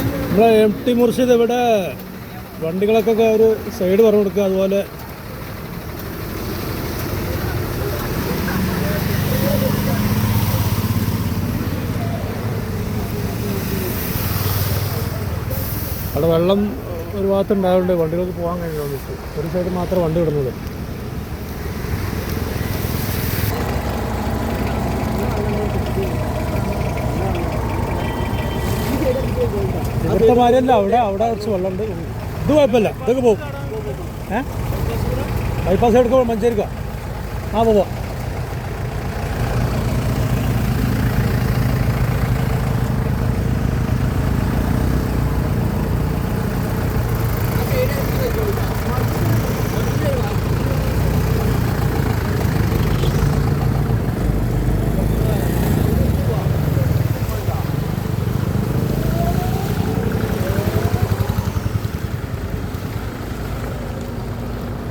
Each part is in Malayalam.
നമ്മളെ എം ടി മുർഷിദ് ഇവിടെ വണ്ടികളൊക്കെ ഒരു സൈഡ് പറഞ്ഞു കൊടുക്കുക അതുപോലെ. അവിടെ വെള്ളം ഒരു ഭാഗത്ത് ഉണ്ടായതുകൊണ്ട് വണ്ടികൾക്ക് പോകാൻ കഴിയുള്ളൂ ഒരു സൈഡ് മാത്രമേ വണ്ടി വിടുന്നത് ഇവിടുത്തെ മാതിരിയല്ല അവിടെ അവിടെ കുറച്ച് ഇത് കുഴപ്പമില്ല. ഇതൊക്കെ പോകും ഏ? ബൈപ്പാസ് എടുക്കുമ്പോൾ മഞ്ചേരിക്കാം. ആ പോവാം.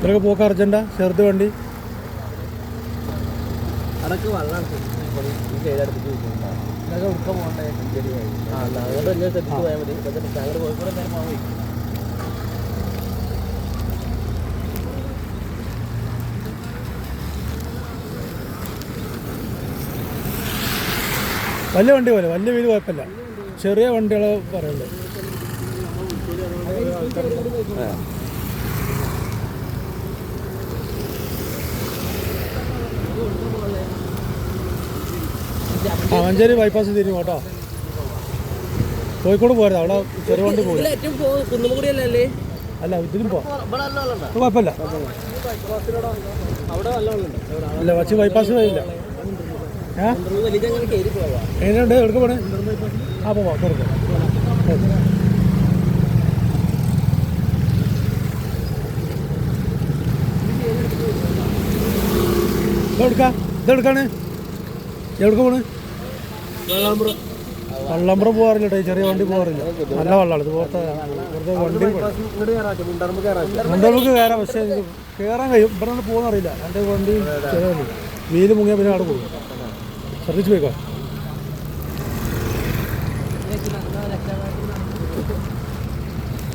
ഇവരൊക്കെ പോക്ക് അർജന്റ ചേർത്ത് വണ്ടി? വെള്ളം ഇതൊക്കെ ഉടുക്ക പോകണ്ടേ? ആ പോയാൽ മതി. കോഴിക്കോട് പോകാൻ വലിയ വണ്ടി പോലെ വലിയ വീട് കുഴപ്പമില്ല. ചെറിയ വണ്ടികൾ പറയുന്നത് മഞ്ചേരി ബൈപ്പാസ് തിരിഞ്ഞു കേട്ടോ. കോഴിക്കോട് പോരുത് അവിടെ ചെറുവണ്ടി പോയി. അല്ല? ഇതിലും കുഴപ്പമില്ല. അല്ല വച്ച് ബൈപ്പാസ് പോവാ എങ്ങനെയുണ്ട്? പോണേ. ആ പോവാം തുറക്കാം ഇതെടുക്കാം ഇതെടുക്കാണ്. എവിടെ പോണ്? വള്ളമ്പുറം പോകാറില്ല ചെറിയ വണ്ടി പോകാറില്ല. നല്ല വള്ളമാണ് ഇത് പോലത്തെ വെറുതെ വണ്ടി മുണ്ടർമുക്ക് കയറാം പക്ഷേ കയറാൻ കഴിയും. ഇവിടെ നിന്ന് പോകുന്നറിയില്ല എന്റെ വണ്ടി ചെറിയ വണ്ടി. വീൽ മുങ്ങിയാൽ പിന്നെ അവിടെ പോകും. ശ്രദ്ധിച്ചു പോയിക്കോ.